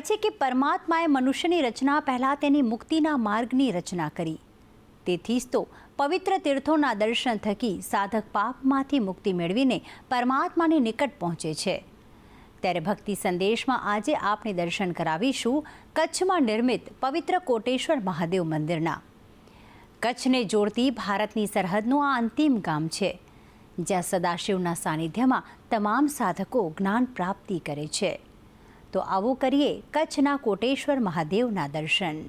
કહેવાય છે કે પરમાત્માએ મનુષ્યની રચના પહેલાં તેની મુક્તિના માર્ગની રચના કરી. તેથી જ તો પવિત્ર તીર્થોના દર્શન થકી સાધક પાપમાંથી મુક્તિ મેળવીને પરમાત્માની નિકટ પહોંચે છે. ત્યારે ભક્તિ સંદેશમાં આજે આપણે દર્શન કરાવીશું કચ્છમાં નિર્મિત પવિત્ર કોટેશ્વર મહાદેવ મંદિરના. કચ્છને જોડતી ભારતની સરહદનું આ અંતિમ ગામ છે, જ્યાં સદાશિવના સાનિધ્યમાં તમામ સાધકો જ્ઞાન પ્રાપ્તિ કરે છે. તો આવો કરીએ કચ્છના કોટેશ્વર મહાદેવના દર્શન.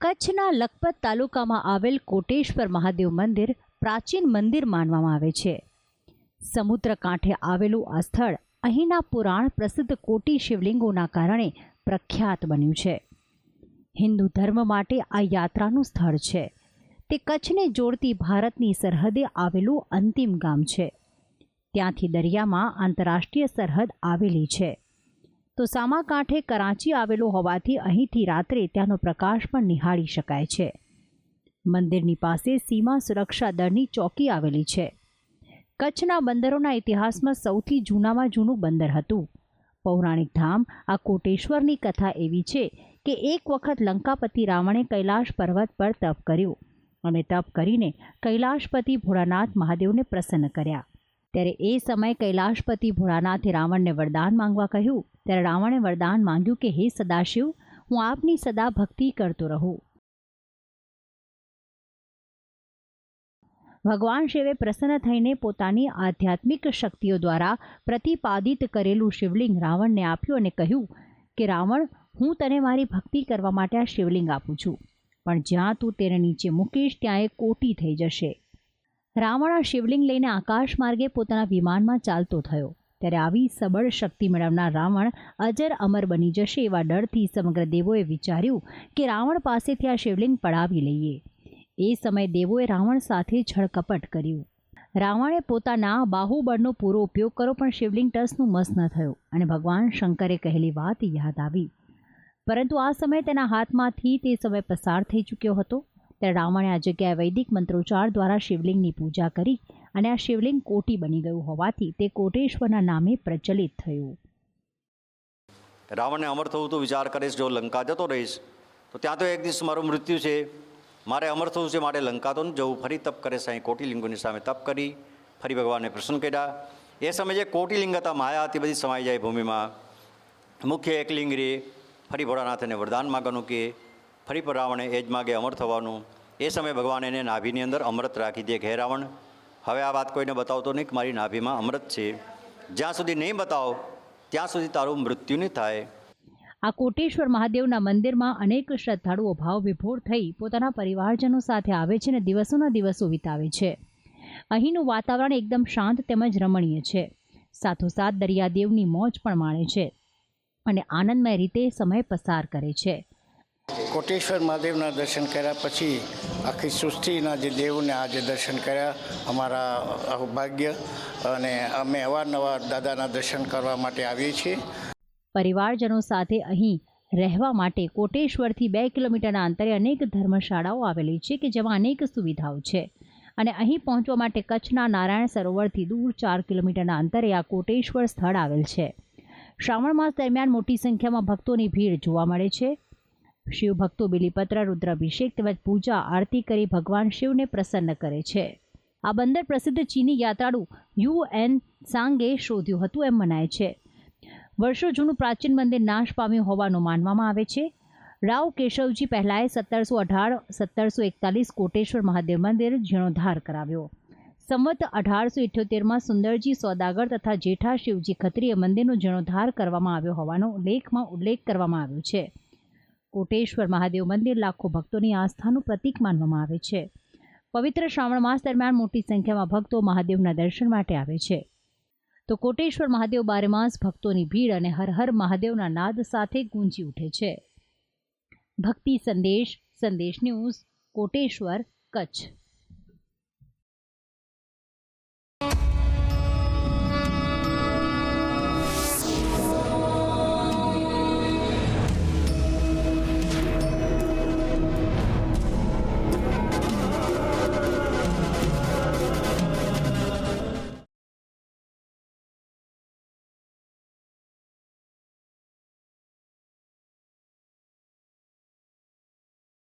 કચ્છના લખપત તાલુકામાં આવેલ કોટેશ્વર મહાદેવ મંદિર પ્રાચીન મંદિર માનવામાં આવે છે. સમુદ્ર કાંઠે આવેલું આ સ્થળ અહીંના પુરાણ પ્રસિદ્ધ કોટી શિવલિંગોના કારણે પ્રખ્યાત બન્યું છે. હિન્દુ ધર્મ માટે આ યાત્રાનું સ્થળ છે. તે કચ્છને જોડતી ભારતની સરહદે આવેલું અંતિમ ગામ છે. ત્યાંથી દરિયામાં આંતરરાષ્ટ્રીય સરહદ આવેલી છે. તો સામાકાંઠે કરાંચી આવેલો હોવાથી અહીંથી રાત્રે ત્યાંનો પ્રકાશ પણ નિહાળી શકાય છે. મંદિરની પાસે સીમા સુરક્ષા દળની ચોકી આવેલી છે. કચ્છના બંદરોના ઇતિહાસમાં સૌથી જૂનામાં જૂનું બંદર હતું. પૌરાણિક ધામ આ કોટેશ્વરની કથા એવી છે કે એક વખત લંકાપતિ રાવણે કૈલાશ પર્વત પર તપ કર્યું. અને તપ કરીને કૈલાશપતિ ભોળાનાથ મહાદેવને પ્રસન્ન કર્યા. ત્યારે એ સમયે કૈલાશપતિ ભોળાનાથે રાવણને વરદાન માંગવા કહ્યું. ત્યારે રાવણે વરદાન માંગ્યું કે, હે સદાશિવ, હું આપની સદા ભક્તિ કરતો રહું. ભગવાન શિવે પ્રસન્ન થઈને પોતાની આધ્યાત્મિક શક્તિઓ દ્વારા પ્રતિપાદિત કરેલું શિવલિંગ રાવણને આપ્યું અને કહ્યું કે, રાવણ, હું તને મારી ભક્તિ કરવા માટે આ શિવલિંગ આપું છું. પણ જ્યાં તું તેને નીચે મૂકીશ, ત્યાં એ કોટી થઈ જશે. રાવણ આ શિવલિંગ લઈને આકાશ માર્ગે પોતાના વિમાનમાં ચાલતો થયો. ત્યારે આવી સબળ શક્તિ મેળવનાર રાવણ અજર અમર બની જશે એવા ડરથી સમગ્ર દેવોએ વિચાર્યું કે રાવણ પાસેથી આ શિવલિંગ પડાવી લઈએ. એ સમયે દેવોએ રાવણ સાથે છળકપટ કર્યું. રાવણે પોતાના બાહુબળનો પૂરો ઉપયોગ કર્યો, પણ શિવલિંગ ટસનું મસ ન થયું અને ભગવાન શંકરે કહેલી વાત યાદ આવી. પરંતુ આ સમયે તેના હાથમાંથી તે સમય પસાર થઈ ચૂક્યો હતો. ત્યારે રાવણે આ જગ્યાએ વૈદિક મંત્રોચ્ચાર દ્વારા શિવલિંગની પૂજા કરી અને આ શિવલિંગ કોટી બની ગયું હોવાથી તે કોટેશ્વરના નામે પ્રચલિત થયું. રાવણને અમર થવું તો વિચાર કરીશ, જો લંકા જતો રહીશ, તો ત્યાં તો એક દિવસ મારું મૃત્યુ છે. મારે અમર થવું છે, મારે લંકા તો જવું. ફરી તપ કરે સાંઈ કોટિલિંગોની સામે તપ કરી, ફરી ભગવાનને પ્રસન્ન કર્યા. એ સમયે જે કોટિલિંગ હતા, માયા હતી, બધી સમાઈ જાય ભૂમિમાં. મુખ્ય એક લિંગ રે, ફરી ભોળાનાથને વરદાન માગવાનું કે ફરી પર રાવણે એ જ માગે અમર થવાનું. એ સમયે ભગવાન એને નાભીની અંદર અમૃત રાખી દે. હે રાવણ, હવે આ વાત કોઈને બતાવતો નહીં કે મારી નાભીમાં અમૃત છે. જ્યાં સુધી નહીં બતાવો, ત્યાં સુધી તારું મૃત્યુ નહીં થાય. આ કોટેશ્વર મહાદેવના મંદિરમાં અનેક શ્રદ્ધાળુઓ ભાવ વિભોર થઈ પોતાના પરિવારજનો સાથે આવે છે અને દિવસોના દિવસો વિતાવે છે. અહીંનું વાતાવરણ એકદમ શાંત તેમજ રમણીય છે. સાથોસાથ દરિયાદેવની મોજ પણ માણે છે અને આનંદમય રીતે સમય પસાર કરે છે. કોટેશ્વર મહાદેવના દર્શન કર્યા પછી આખી સૃષ્ટિના જે દેવને આજે દર્શન કર્યા, અમારા ભાગ્ય અને અમે અવારનવાર દાદાના દર્શન કરવા માટે આવીએ છીએ. પરિવારજનો સાથે અહીં રહેવા માટે કોટેશ્વરથી બે કિલોમીટરના અંતરે અનેક ધર્મશાળાઓ આવેલી છે કે જેમાં અનેક સુવિધાઓ છે. અને અહીં પહોંચવા માટે કચ્છના નારાયણ સરોવરથી દૂર ચાર કિલોમીટરના અંતરે આ કોટેશ્વર સ્થળ આવેલ છે. શ્રાવણ માસ દરમિયાન મોટી સંખ્યામાં ભક્તોની ભીડ જોવા મળે છે. શિવ ભક્તો બિલીપત્ર, રુદ્રાભિષેક તેમજ પૂજા, આરતી કરી ભગવાન શિવને પ્રસન્ન કરે છે. આ બંદર પ્રસિદ્ધ ચીની યાત્રાળુ યુ એન સાંગે શોધ્યું હતું એમ મનાય છે. વર્ષો જૂનું પ્રાચીન મંદિર નાશ પામ્યું હોવાનું માનવામાં આવે છે. રાવ કેશવજી પહેલાંએ સત્તરસો અઢાર, સત્તરસો એકતાલીસ કોટેશ્વર મહાદેવ મંદિર જીર્ણોદ્ધાર કરાવ્યો. સંવત અઢારસો ઇઠ્યોતેરમાં સુંદરજી સોદાગર તથા જેઠા શિવજી ખત્રીએ મંદિરનો જીર્ણોદ્ધાર કરવામાં આવ્યો હોવાનો લેખમાં ઉલ્લેખ કરવામાં આવ્યો છે. કોટેશ્વર મહાદેવ મંદિર લાખો ભક્તોની આસ્થાનું પ્રતીક માનવામાં આવે છે. પવિત્ર શ્રાવણ માસ દરમિયાન મોટી સંખ્યામાં ભક્તો મહાદેવના દર્શન માટે આવે છે. તો કોટેશ્વર મહાદેવ બારેમાસ ભક્તોની ભીડ અને હર હર મહાદેવના નાદ સાથે ગુંજી ઉઠે છે. ભક્તિ સંદેશ સંદેશ ન્યૂઝ, કોટેશ્વર, કચ્છ.